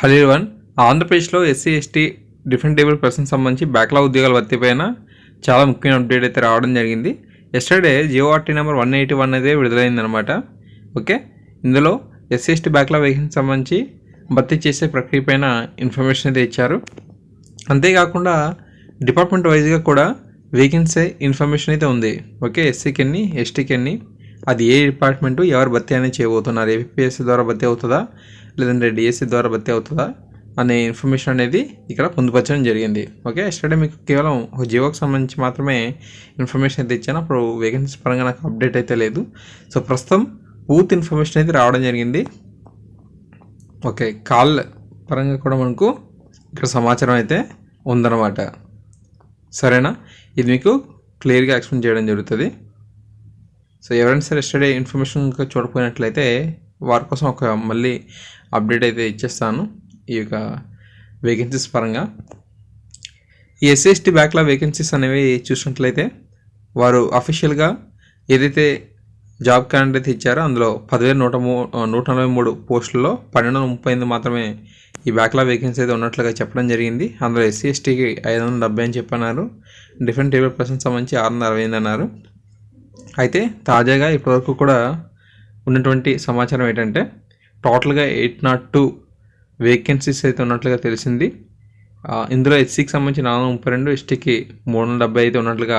Hello one ఆంధ్రప్రదేశ్లో SC ST different table person సంబంధించి backlog ఉద్యోగాల భర్తీపైన చాలా ముఖ్యమైన అప్డేట్ అయితే రావడం జరిగింది. Yesterday GO RT number one eighty one అయితే విడుదలైందనమాట ఓకే ఇందులో ఎస్సీ ఎస్టీ బ్యాక్లాగ్ వేకెన్సీ సంబంధించి భర్తీ చేసే ప్రక్రియ పైన ఇన్ఫర్మేషన్ అయితే ఇచ్చారు. అంతేకాకుండా డిపార్ట్మెంట్ వైజ్గా కూడా వేకెన్సీ ఇన్ఫర్మేషన్ అయితే ఉంది. ఓకే ఎస్సీకి ఎన్ని ఎస్టీకి ఎన్ని అది ఏ డిపార్ట్మెంటు ఎవరు భర్తీ అనేది చేయబోతున్నారు? ఏపీఎస్సీ ద్వారా భర్తీ అవుతుందా? లేదంటే డిఎస్సి ద్వారా భర్తీ అవుతుందా? అనే ఇన్ఫర్మేషన్ అనేది ఇక్కడ పొందుపరచడం జరిగింది. ఓకే? ఎస్టర్డే మీకు కేవలం ఒక జీవోకి సంబంధించి మాత్రమే ఇన్ఫర్మేషన్ అయితే ఇచ్చాను. అప్పుడు వేకెన్సీ పరంగా నాకు అప్డేట్ అయితే లేదు. సో ప్రస్తుతం పూర్తి ఇన్ఫర్మేషన్ అయితే రావడం జరిగింది. ఓకే? కాల్ పరంగా కూడా మనకు ఇక్కడ సమాచారం అయితే ఉందన్నమాట. సరేనా? ఇది మీకు క్లియర్గా ఎక్స్ప్లెయిన్ చేయడం జరుగుతుంది. సో ఎవరైనా సరే ఎస్టర్డే ఇన్ఫర్మేషన్ చూడకపోయినట్లయితే వారి కోసం ఒక మళ్ళీ అప్డేట్ అయితే ఇచ్చేస్తాను ఈ యొక్క వేకెన్సీస్ పరంగా. ఈ ఎస్సీ ఎస్టీ బ్యాక్లా వేకెన్సీస్ అనేవి చూసినట్లయితే వారు అఫీషియల్గా ఏదైతే జాబ్ క్యాండిడేట్ ఇచ్చారో అందులో పదివేల నూట మూ నూట నలభై మూడు పోస్టుల్లో పన్నెండు వందల ముప్పై ఎనిమిది మాత్రమే ఈ బ్యాక్లా వేకెన్సీ అయితే ఉన్నట్లుగా చెప్పడం జరిగింది. అందులో ఎస్సీ ఎస్టీకి ఐదు వందల డెబ్బై అని చెప్పన్నారు. డిఫరెంట్ టేబుల్ పర్సన్ సంబంధించి ఆరు వందల అరవై ఎనిమిది అన్నారు. అయితే తాజాగా ఇప్పటివరకు కూడా ఉన్నటువంటి సమాచారం ఏంటంటే టోటల్గా ఎయిట్ నాట్ టూ వేకెన్సీస్ అయితే ఉన్నట్లుగా తెలిసింది. ఇందులో ఎస్సీకి సంబంధించి నాలుగు వందల ముప్పై రెండు ఎస్టీకి మూడు వందల డెబ్బై అయితే ఉన్నట్లుగా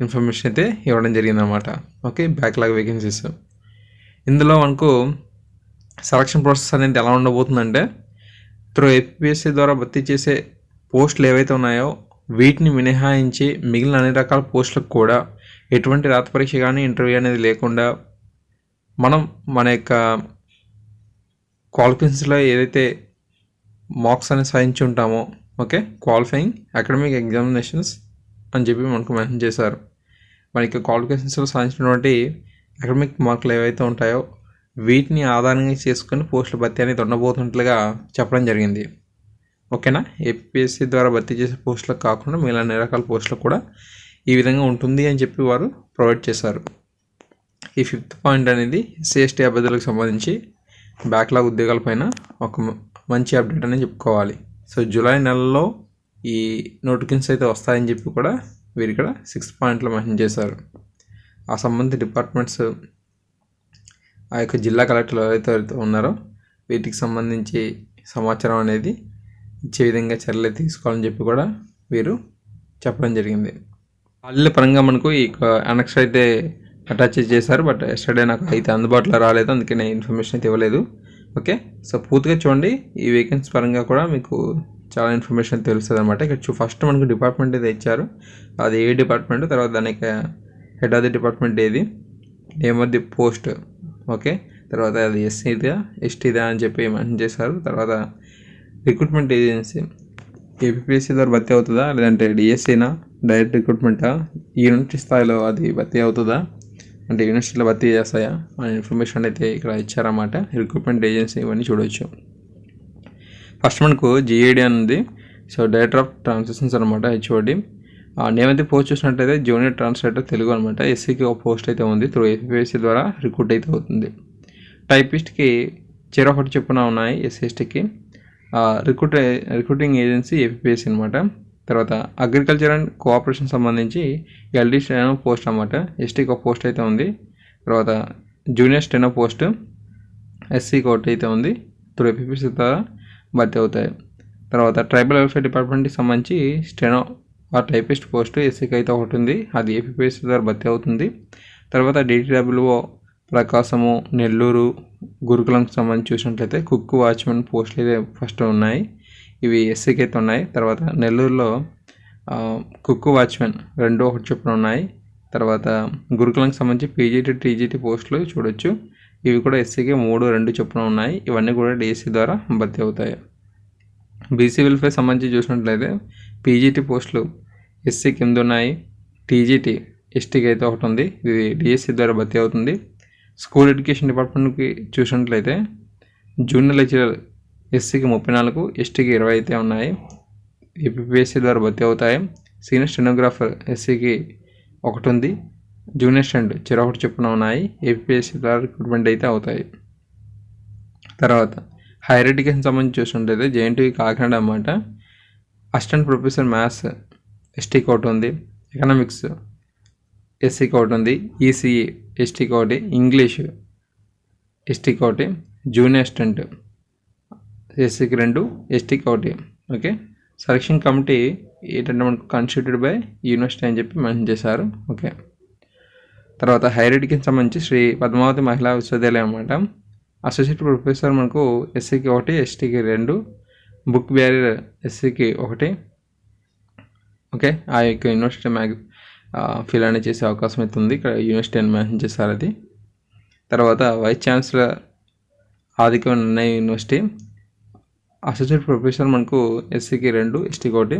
ఇన్ఫర్మేషన్ అయితే ఇవ్వడం జరిగిందనమాట ఓకే బ్యాక్లాగ్ వేకెన్సీస్. ఇందులో మనకు సెలక్షన్ ప్రాసెస్ అనేది ఎలా ఉండబోతుందంటే త్రో ఏపీఎస్సీ ద్వారా భర్తీ చేసే పోస్టులు ఏవైతే ఉన్నాయో వీటిని మినహాయించి మిగిలిన అన్ని రకాల పోస్టులకు కూడా ఎటువంటి రాత పరీక్ష కానీ ఇంటర్వ్యూ అనేది లేకుండా మనం మన యొక్క క్వాలిఫికేషన్స్లో ఏదైతే మార్క్స్ అనేది సాధించి ఉంటామో ఓకే? క్వాలిఫైయింగ్ అకాడమిక్ ఎగ్జామినేషన్స్ అని చెప్పి మనకు మెన్షన్ చేశారు. మనకి క్వాలిఫికేషన్స్లో సాధించినటువంటి అకాడమిక్ మార్కులు ఏవైతే ఉంటాయో వీటిని ఆధారంగా చేసుకొని పోస్టుల భర్తీ అనేది ఉండబోతున్నట్లుగా చెప్పడం జరిగింది. ఓకేనా? ఏపీఎస్సీ ద్వారా భర్తీ చేసే పోస్టులకు కాకుండా మిగిలిన అన్ని రకాల పోస్టులకు కూడా ఈ విధంగా ఉంటుంది అని చెప్పి వారు ప్రొవైడ్ చేశారు. ఈ ఫిఫ్త్ పాయింట్ అనేది సిఎస్టీ అభ్యర్థులకు సంబంధించి బ్యాక్లాగ్ ఉద్యోగాలపైన ఒక మంచి అప్డేట్ అనేది చెప్పుకోవాలి. సో జూలై నెలలో ఈ నోటిఫికేషన్స్ అయితే వస్తాయని చెప్పి కూడా వీరు ఇక్కడ సిక్స్త్ పాయింట్లో మెన్షన్ చేశారు. ఆ సంబంధిత డిపార్ట్మెంట్స్ ఆ యొక్క జిల్లా కలెక్టర్లు ఎవరైతే ఉన్నారో వీటికి సంబంధించి సమాచారం అనేది ఇచ్చే విధంగా చర్యలు తీసుకోవాలని చెప్పి కూడా వీరు చెప్పడం జరిగింది. వాళ్ళ పరంగా మనకు ఈ అనెక్స్ అయితే అటాచ్ చేశారు బట్ ఎస్టర్డే నాకు అయితే అందుబాటులో రాలేదు అందుకే నేను ఇన్ఫర్మేషన్ అయితే ఇవ్వలేదు. ఓకే సో పూర్తిగా చూడండి. ఈ వేకెన్సీ పరంగా కూడా మీకు చాలా ఇన్ఫర్మేషన్ తెలుస్తుంది అనమాట ఇక్కడ చూ ఫస్ట్ మనకు డిపార్ట్మెంట్ అయితే ఇచ్చారు. అది ఏ డిపార్ట్మెంట్ తర్వాత దానికి హెడ్ ఆఫ్ ది డిపార్ట్మెంట్ ఏది? Name of the post okay తర్వాత అది ఎస్సీదా ఎస్టీదా అని చెప్పి మెన్షన్ చేశారు. తర్వాత రిక్రూట్మెంట్ ఏజెన్సీ ఏపీఎస్సీ ద్వారా భర్తీ అవుతుందా? లేదంటే డిఎస్సీనా డైరెక్ట్ రిక్రూట్మెంటా యూనివర్సిటీ స్థాయిలో అది భర్తీ అవుతుందా? అంటే యూనివర్సిటీలో భర్తీ చేస్తాయా? అనే ఇన్ఫర్మేషన్ అయితే ఇక్కడ ఇచ్చారన్నమాట. రిక్రూట్మెంట్ ఏజెన్సీ ఇవన్నీ చూడవచ్చు ఫస్ట్ మనకు జిఏడి అనేది సో డైరెక్టర్ ఆఫ్ ట్రాన్సాక్షన్స్ అనమాట హెచ్ఓడి నేమ్ అయితే పోస్ట్ చూసినట్టయితే జూనియర్ ట్రాన్స్లేటర్ తెలుగు అనమాట ఎస్సీకి ఒక పోస్ట్ అయితే ఉంది. త్రూ ఏపీఎస్సీ ద్వారా రిక్రూట్ అయితే అవుతుంది. టైపిస్ట్కి చెరొకటి చెప్పున ఉన్నాయి ఎస్సీఎస్టీకి రిక్రూట్ రిక్రూటింగ్ ఏజెన్సీ ఏపీఎస్సీ అనమాట. తర్వాత అగ్రికల్చర్ అండ్ కోఆపరేషన్ సంబంధించి ఎల్డీ స్టెనో పోస్ట్ అనమాట. ఎస్టీకి ఒక పోస్ట్ అయితే ఉంది. తర్వాత జూనియర్ స్టెనో పోస్ట్ ఎస్సీకి ఒకటి అయితే ఉంది. త్రూ ఏపీఎస్సీ ద్వారా భర్తీ అవుతాయి. తర్వాత ట్రైబల్ వెల్ఫేర్ డిపార్ట్మెంట్కి సంబంధించి స్టెనో ఆ టైపిస్ట్ పోస్ట్ ఎస్సీకి అయితే ఒకటి ఉంది. అది ఏపీఎస్సీ ద్వారా భర్తీ అవుతుంది. తర్వాత డీటీడబ్ల్యూఓ ప్రకాశము నెల్లూరు గురుకులంకి సంబంధించి చూసినట్లయితే కుక్ వాచ్మెన్ పోస్టులు అయితే ఫస్ట్ ఉన్నాయి. ఇవి ఎస్సీకి అయితే ఉన్నాయి. తర్వాత నెల్లూరులో కుక్ వాచ్మెన్ రెండు ఒకటి చొప్పున ఉన్నాయి. తర్వాత గురుకులంకి సంబంధించి పీజీటీ టీజీటీ పోస్టులు చూడొచ్చు. ఇవి కూడా ఎస్సీకి మూడు రెండు చొప్పున ఉన్నాయి. ఇవన్నీ కూడా డిఎస్సీ ద్వారా భర్తీ అవుతాయి. బీసీ వెల్ఫేర్ సంబంధించి చూసినట్లయితే పీజీటీ పోస్టులు ఎస్సీకి ఎనిమిది ఉన్నాయి. టీజీటీ ఎస్టీకి అయితే ఒకటి ఉంది. ఇది డిఎస్సీ ద్వారా భర్తీ అవుతుంది. స్కూల్ ఎడ్యుకేషన్ డిపార్ట్మెంట్కి చూసినట్లయితే జూనియర్ లెక్చరర్ ఎస్సీకి ముప్పై నాలుగు ఎస్టీకి ఇరవై అయితే ఉన్నాయి. ఏపీఎస్సీ ద్వారా భర్తీ అవుతాయి. సీనియర్ స్టెనోగ్రాఫర్ ఎస్సీకి ఒకటి ఉంది. జూనియర్ స్టెంట్ చిరొకటి చొప్పున ఉన్నాయి. ఏపీఎస్సీ ద్వారా రిక్రూట్మెంట్ అయితే అవుతాయి. తర్వాత హైయర్ ఎడ్యుకేషన్ సంబంధించి చూసినట్లయితే జేఎన్టీయూ కాకినాడ అన్నమాట. అసిస్టెంట్ ప్రొఫెసర్ మ్యాథ్స్ ఎస్టీకి ఒకటి ఉంది. ఎకనామిక్స్ ఎస్సీకి ఒకటి ఉంది ఈసీఈ ఎస్టీకి ఒకటి ఇంగ్లీష్ ఎస్టీకి ఒకటి జూనియర్ అసిస్టెంట్ ఎస్సీకి రెండు ఎస్టీకి ఒకటి ఓకే? సెలక్షన్ కమిటీ ఏంటంటే మనకు కన్స్టిట్యూటెడ్ బై యూనివర్సిటీ అని చెప్పి మెన్షన్ చేశారు ఓకే? తర్వాత హైయర్ ఎడ్యుకేషన్ సంబంధించి శ్రీ పద్మావతి మహిళా విశ్వవిద్యాలయం అనమాట అసోసియేట్ ప్రొఫెసర్ మనకు ఎస్సీకి ఒకటి ఎస్టీకి రెండు బుక్ బ్యారియర్ ఎస్సీకి ఒకటి ఓకే? ఆ యొక్క యూనివర్సిటీ మ్యాగ్ ఫిల్ అనేది చేసే అవకాశం అయితే ఉంది. ఇక్కడ యూనివర్సిటీ అని మెన్షన్ చేశారు అది. తర్వాత వైస్ ఛాన్సలర్ ఆదిక నిర్ణయ యూనివర్సిటీ అసిస్టెంట్ ప్రొఫెసర్ మనకు ఎస్సీకి రెండు ఎస్టీకి ఒకటి.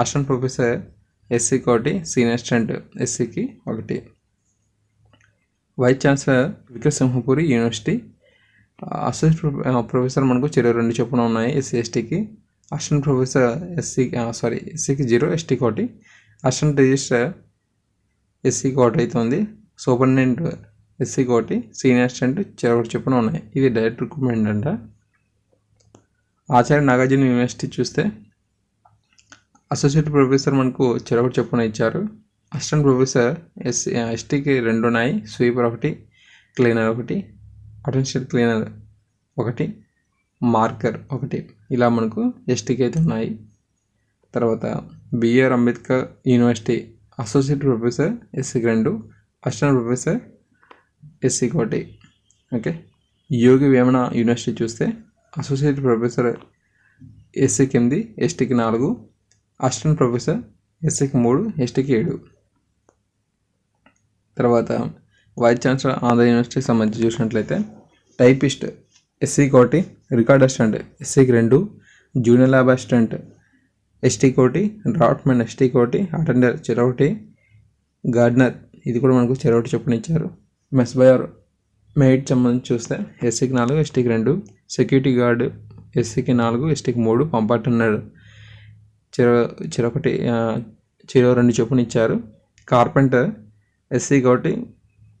అసిస్టెంట్ ప్రొఫెసర్ ఎస్సీకి ఒకటి సీనియర్ అసిస్టెంట్ ఎస్సీకి ఒకటి. Vice chancellor Vikrama Simhapuri university assistant professor మనకు చెరువు రెండు చొప్పున ఉన్నాయి ఎస్సీ ఎస్టీకి అసిస్టెంట్ ప్రొఫెసర్ ఎస్సీ సారీ ఎస్సీకి జీరో ఎస్టీకి ఒకటి. అసిస్టెంట్ రిజిస్టర్ ఎస్సీకి ఒకటి ఉంది superintendent SC quota senior assistant చెరొకటి చెప్పున ఉన్నాయి. ఇది డైరెక్ట్ రిక్రూట్మెంట్ అంట. ఆచార్య నాగార్జున యూనివర్సిటీ చూస్తే అసోసియేట్ ప్రొఫెసర్ మనకు చెరొకటి చెప్పున ఇచ్చారు. అసిస్టెంట్ ప్రొఫెసర్ ఎస్సీ ఎస్టీకి రెండు ఉన్నాయి. స్వీపర్ ఒకటి క్లీనర్ ఒకటి అటెన్షియల్ క్లీనర్ ఒకటి మార్కర్ ఒకటి. ఇలా మనకు ఎస్టీకి అయితే ఉన్నాయి. తర్వాత BR Ambedkar university associate professor ఎస్సీకి రెండు అసిస్టెంట్ ప్రొఫెసర్ ఎస్సీకి ఒకటి ఓకే యోగి వేమన యూనివర్సిటీ చూస్తే అసోసియేట్ ప్రొఫెసర్ ఎస్సీకి ఎనిమిది ఎస్టీకి నాలుగు. అసిస్టెంట్ ప్రొఫెసర్ ఎస్సీకి మూడు ఎస్టీకి ఏడు. తర్వాత వైస్ ఛాన్సలర్ ఆంధ్ర యూనివర్సిటీకి సంబంధించి చూసినట్లయితే టైపిస్ట్ ఎస్సీకి ఒకటి రికార్డ్ అసిస్టెంట్ ఎస్సీకి రెండు. Junior lab assistant ST quota draftsmen ST quota attender చెరొకటి gardener. ఇది కూడా మనకు చెరొకటి చొప్పున ఇచ్చారు. మెస్ బయర్ మెయిట్ సంబంధించి చూస్తే ఎస్సీకి నాలుగు ఎస్టీకి రెండు సెక్యూరిటీ గార్డు ఎస్సీకి నాలుగు ఎస్టీకి మూడు పంపట్టున్నాడు చెరో చెరొకటి చెరో రెండు చొప్పున ఇచ్చారు. కార్పెంటర్ ఎస్సీ ఒకటి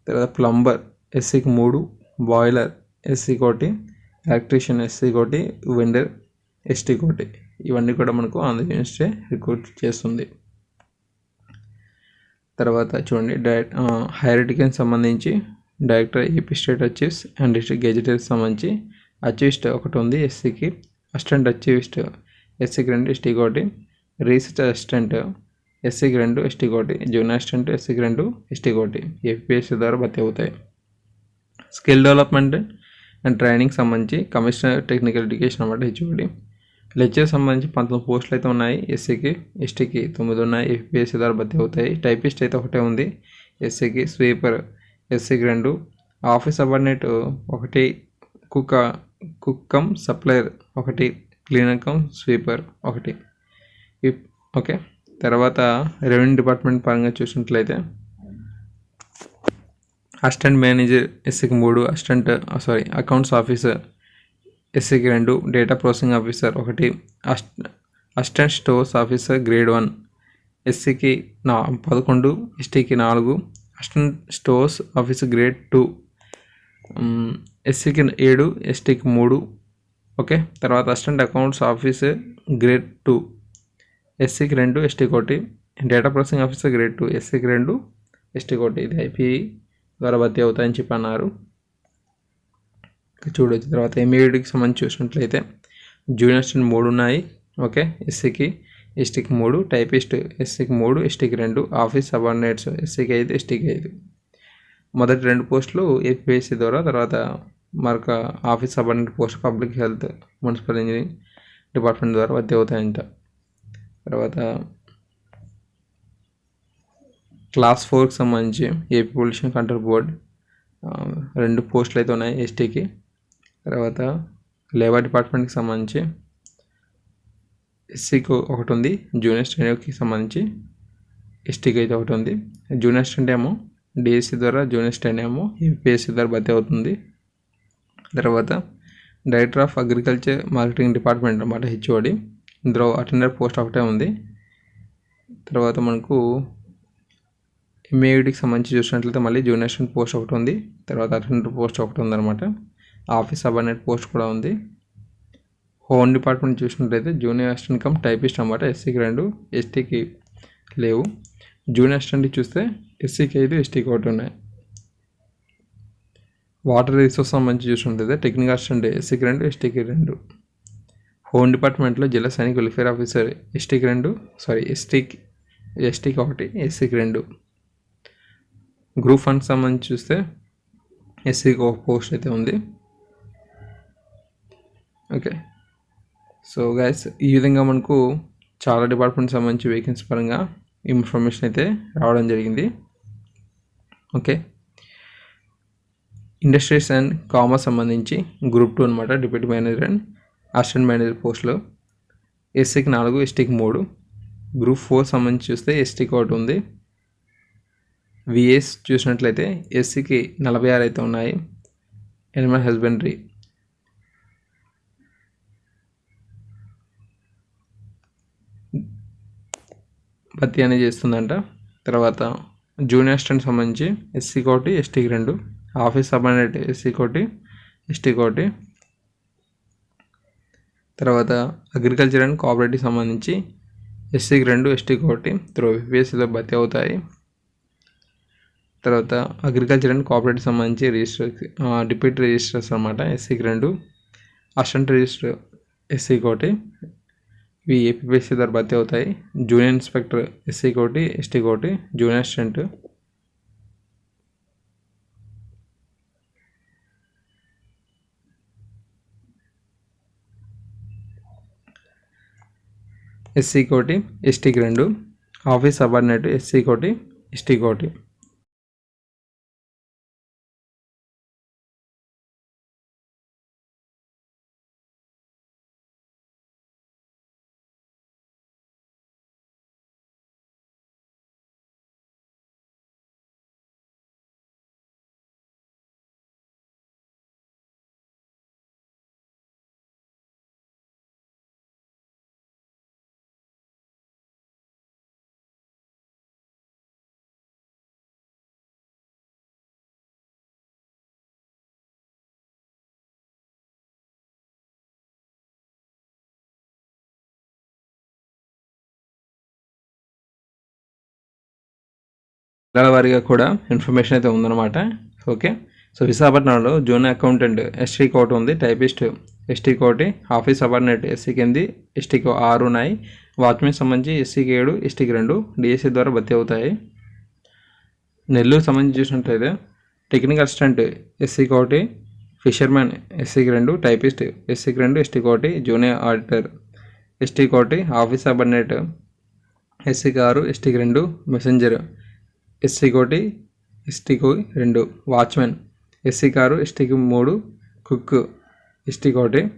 తర్వాత ప్లంబర్ ఎస్సీకి మూడు బాయిలర్ ఎస్సీ ఒకటి ఎలక్ట్రీషియన్ ఎస్సీ ఒకటి వెండర్ ఎస్టీ ఒకటి ఇవన్నీ కూడా మనకు ఆంధ్ర యూనివర్సిటీ రిక్రూట్ చేస్తుంది. తర్వాత చూడండి డైరెక్ట్ హైయర్ ఎడ్యుకేషన్ సంబంధించి director AP state archives and district గెజిటర్కి సంబంధించి అచీవిస్ట్ ఒకటి ఉంది ఎస్సీకి అసిస్టెంట్ అచీవిస్ట్ ఎస్సీకి రెండు ఎస్టీకి ఒకటి. రీసెర్చ్ అసిస్టెంట్ ఎస్సీకి రెండు ఎస్టీకి ఒకటి. జూనియర్ అసిస్టెంట్ ఎస్సీకి రెండు ఎస్టీకి ఒకటి. ఏపీఎస్సీ ద్వారా భర్తీ అవుతాయి. స్కిల్ డెవలప్మెంట్ అండ్ ట్రైనింగ్ సంబంధించి కమిషనర్ టెక్నికల్ ఎడ్యుకేషన్ అన్నమాట హెచ్ఓడి లెక్చర్ సంబంధించి పంతొమ్మిది పోస్టులు అయితే ఉన్నాయి. ఎస్సీకి ఎస్టీకి తొమ్మిది ఉన్నాయి. ఎఫ్పిఎస్సీ ద్వారా భర్తీ అవుతాయి. టైపిస్ట్ అయితే ఒకటే ఉంది. ఎస్సీకి స్వీపర్ ఎస్సీకి రెండు. ఆఫీస్ సబార్డినేట్ ఒకటి కుక్క కుక్కమ్ సప్లయర్ ఒకటి క్లీనర్ కమ్ స్వీపర్ ఒకటి ఓకే తర్వాత రెవెన్యూ డిపార్ట్మెంట్ పరంగా చూసినట్లయితే అసిస్టెంట్ మేనేజర్ ఎస్సీకి మూడు అసిస్టెంట్ సారీ అకౌంట్స్ ఆఫీసర్ ఎస్సీకి రెండు డేటా ప్రాసెసింగ్ ఆఫీసర్ ఒకటి అస్ట్ assistant stores officer grade one ఎస్సీకి నా పదకొండు ఎస్టీకి నాలుగు assistant stores officer grade two ఎస్సీకి ఏడు ఎస్టీకి మూడు ఓకే? తర్వాత assistant accounts officer grade two ఎస్సీకి రెండు ఎస్టీకి ఒకటి data processing officer grade two ఎస్సీకి రెండు ఎస్టీకి ఒకటి. ఇది ఐపీ ద్వారా భర్తీ అవుతాయని చెప్పి అన్నారు. చూడొచ్చు. తర్వాత ఎంఏడికి సంబంధించి చూసినట్లయితే జూనియర్ అసిస్టెంట్ మూడు ఉన్నాయి. ఓకే ఎస్సీకి ఎస్టీకి మూడు టైపిస్ట్ ఎస్సీకి మూడు ఎస్టీకి రెండు ఆఫీస్ సబార్డినేట్స్ ఎస్సీకి ఐదు ఎస్టీకి ఐదు. మొదటి రెండు పోస్టులు ఏపీఎస్సీ ద్వారా తర్వాత మరొక office subordinate post public health municipal engineering department ద్వారా భర్తీ అవుతాయంట. తర్వాత క్లాస్ ఫోర్కి సంబంధించి ఏపీ పొల్యూషన్ కంట్రోల్ బోర్డ్ రెండు పోస్టులు అయితే ఉన్నాయి ఎస్టీకి తర్వాత లేబర్ డిపార్ట్మెంట్కి సంబంధించి ఎస్సీకి ఒకటి ఉంది జూనియర్ స్టెనోకి సంబంధించి ఎస్టీకి అయితే ఒకటి ఉంది జూనియర్ స్టెంట్ ఏమో డిఎస్సి ద్వారా జూనియర్ స్టెంట్ ఏమో యూపీఎస్సీ ద్వారా భర్తీ అవుతుంది. తర్వాత director of agriculture marketing department అనమాట హెచ్ఓడి. ఇందులో అటెండర్ పోస్ట్ ఒకటే ఉంది. తర్వాత మనకు ఎంఏడికి సంబంధించి చూసినట్లయితే మళ్ళీ జూనియర్ అసిస్టెంట్ పోస్ట్ ఒకటి ఉంది తర్వాత అటెండర్ పోస్ట్ ఒకటి ఉందన్నమాట. ఆఫీస్ సబార్డినేట్ పోస్ట్ కూడా ఉంది. హోమ్ డిపార్ట్మెంట్ చూసినట్లయితే జూనియర్ అసిస్టెంట్ కమ్ టైపిస్ట్ అన్నమాట ఎస్సీకి రెండు ఎస్టీకి లేవు. జూనియర్ అసిస్టెంట్కి చూస్తే ఎస్సీకి ఐదు ఎస్టీకి ఒకటి ఉన్నాయి. వాటర్ రిసోర్స్ సంబంధించి చూసినట్లయితే టెక్నికల్ అసిస్టెంట్ ఎస్సీకి రెండు ఎస్టీకి రెండు. హోమ్ డిపార్ట్మెంట్లో జిల్లా సైనిక వెల్ఫేర్ ఆఫీసర్ ఎస్టీకి రెండు సారీ ఎస్టీకి ఎస్టీకి ఒకటి ఎస్సీకి రెండు. గ్రూప్ ఫండ్ సంబంధించి చూస్తే ఎస్సీకి ఒక పోస్ట్ అయితే ఉంది. ఓకే. సో గైస్ ఈ విధంగా మనకు చాలా డిపార్ట్మెంట్ సంబంధించి వేకెన్సీ పరంగా ఇన్ఫర్మేషన్ అయితే రావడం జరిగింది. ఓకే. ఇండస్ట్రీస్ అండ్ కామర్స్ సంబంధించి గ్రూప్ టూ అనమాట deputy manager and assistant manager పోస్టులో ఎస్సీకి నాలుగు ఎస్టీకి మూడు. గ్రూప్ ఫోర్ సంబంధించి చూస్తే ఎస్టీకి ఒకటి ఉంది. విఎస్ చూసినట్లయితే ఎస్సీకి నలభై ఆరు అయితే ఉన్నాయి. ఎనిమల్ హస్బెండరీ భర్తీ అనేది చేస్తుందంట. తర్వాత జూనియర్ అసిస్టెంట్ సంబంధించి ఎస్సీ కోటి ఎస్టీకి రెండు office subordinate SC quota ST quota. తర్వాత అగ్రికల్చర్ అండ్ కోఆపరేటివ్ సంబంధించి ఎస్సీకి రెండు ఎస్టీకి ఒకటి త్రో బీపీఎస్సీలో భర్తీ అవుతాయి. తర్వాత అగ్రికల్చర్ అండ్ కోఆపరేటివ్ సంబంధించి రిజిస్టర్ డిప్యూటీ రిజిస్టర్స్ అనమాట ఎస్సీకి రెండు అసిస్టెంట్ రిజిస్టర్ ఎస్సీకి ఒకటి ఇవి ఏపీఎస్సీ ద్వారా భర్తీ అవుతాయి. జూనియర్ ఇన్స్పెక్టర్ ఎస్సీకి ఒకటి ఎస్టీకి ఒకటి జూనియర్ అసిస్టెంట్ ఎస్సీకి ఒకటి ఎస్టీకి రెండు. ఆఫీస్ సబార్డినేట్ ఎస్సీకి ఒకటి ఎస్టీకి ఒకటి జిల్లాల వారీగా కూడా ఇన్ఫర్మేషన్ అయితే ఉందన్నమాట. ఓకే. సో విశాఖపట్నంలో జూనియర్ అకౌంటెంట్ ఎస్టీ కోట ఉంది. Typist ST quota office subordinate SC కింది ఎస్టీకి ఆరు ఉన్నాయి. వాచ్మెన్ సంబంధించి ఎస్సీకి ఏడు ఎస్టీకి రెండు డిఎస్సీ ద్వారా భర్తీ అవుతాయి. నెల్లూరు సంబంధించి చూసినట్లయితే technical assistant SC quota fishermen ఎస్సీకి రెండు టైపిస్ట్ ఎస్సీకి రెండు ST quota junior auditor ST quota office subordinate ఎస్సీకి ఆరు ఎస్టీకి రెండు మెసెంజర్ ఎస్సీకి ఒకటి ఎస్టీకి రెండు. వాచ్మెన్. ఎస్సీ కారు ఎస్టీకి మూడు. కుక్. ఎస్టీకి ఒకటి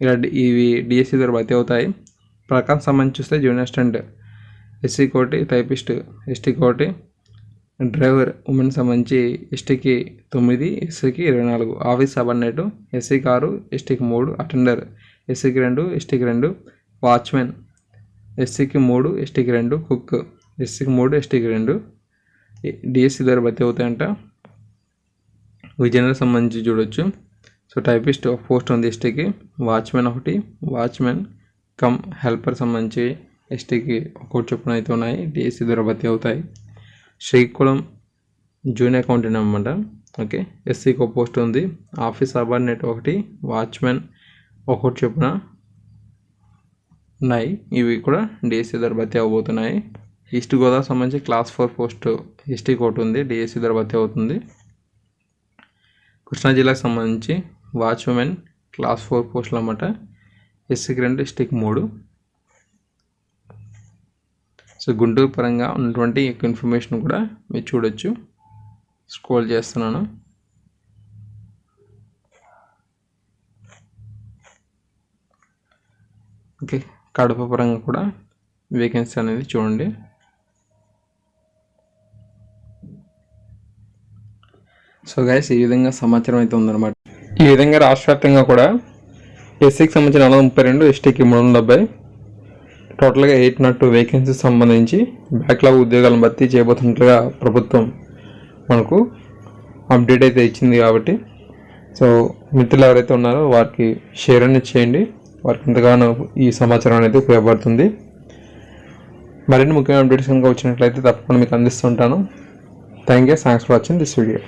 ఇలా ఇవి డిఎస్సి ద్వారా భర్తీ అవుతాయి. ప్రకారం సంబంధించి చూస్తే junior assistant SC quota typist. ST quota. Driver. Women సంబంధించి ఎస్టీకి తొమ్మిది ఎస్సీకి ఇరవై నాలుగు. Office subordinate. ఎస్సీ కారు ఎస్టీకి మూడు. అటెండర్. ఎస్సీకి రెండు ఎస్టీకి రెండు. వాచ్మెన్. ఎస్సీకి మూడు ఎస్టీకి రెండు. కుక్. ఎస్సీకి మూడు ఎస్టీకి రెండు. డిఎస్సి ద్వారా భర్తీ అవుతాయంట. విజయనగరం సంబంధించి చూడొచ్చు. సో టైపిస్ట్ ఒక పోస్ట్ ఉంది ఎస్టీకి వాచ్మెన్ ఒకటి వాచ్మెన్ కమ్ హెల్పర్ సంబంధించి ఎస్టీకి ఒకటి చొప్పున అయితే ఉన్నాయి. డిఎస్సి ద్వారా భర్తీ అవుతాయి. శ్రీకుళం జూనియర్ అకౌంటెంట్ అనమాట ఓకే ఎస్సీకి ఒక పోస్ట్ ఉంది. ఆఫీస్ సబార్డినేట్ ఒకటి వాచ్మెన్ ఒకటి చొప్పున ఉన్నాయి. ఇవి కూడా డిఎస్సి ద్వారా భర్తీ అవబోతున్నాయి ఈస్ట్ గోదావరి సంబంధించి క్లాస్ ఫోర్ పోస్ట్ హిస్టరీ ఒకటి ఉంది డిఎస్సి ద్వారా భర్తీ అవుతుంది. కృష్ణా జిల్లాకు సంబంధించి వాచ్మెన్ క్లాస్ ఫోర్ పోస్టులు అన్నమాట. ఎస్సీకి రెండు ఎస్టీకి మూడు. సో గుంటూరు పరంగా ఉన్నటువంటి ఈ యొక్క ఇన్ఫర్మేషన్ కూడా మీరు చూడొచ్చు. స్క్రోల్ చేస్తున్నాను. ఓకే కడప పరంగా కూడా వేకెన్సీ అనేది చూడండి. సో గైస్ ఈ విధంగా సమాచారం అయితే ఉందన్నమాట. ఈ విధంగా రాష్ట్ర వ్యాప్తంగా కూడా ఎస్సీకి సంబంధించిన నాలుగు ముప్పై రెండు ఎస్టీకి మూడు వందల డెబ్బై టోటల్గా ఎయిట్ నాట్ టూ వేకెన్సీస్ సంబంధించి బ్యాక్లాగ్ ఉద్యోగాలను భర్తీ చేయబోతున్నట్లుగా ప్రభుత్వం మనకు అప్డేట్ అయితే ఇచ్చింది కాబట్టి. సో మిత్రులు ఎవరైతే ఉన్నారో వారికి షేర్ అనేది చేయండి. వారికి ఎంతగానో ఈ సమాచారం అనేది ఉపయోగపడుతుంది. మరిన్ని ముఖ్యమైన అప్డేట్స్ కనుక వచ్చినట్లయితే తప్పకుండా మీకు అందిస్తుంటాను thank you thanks for watching this video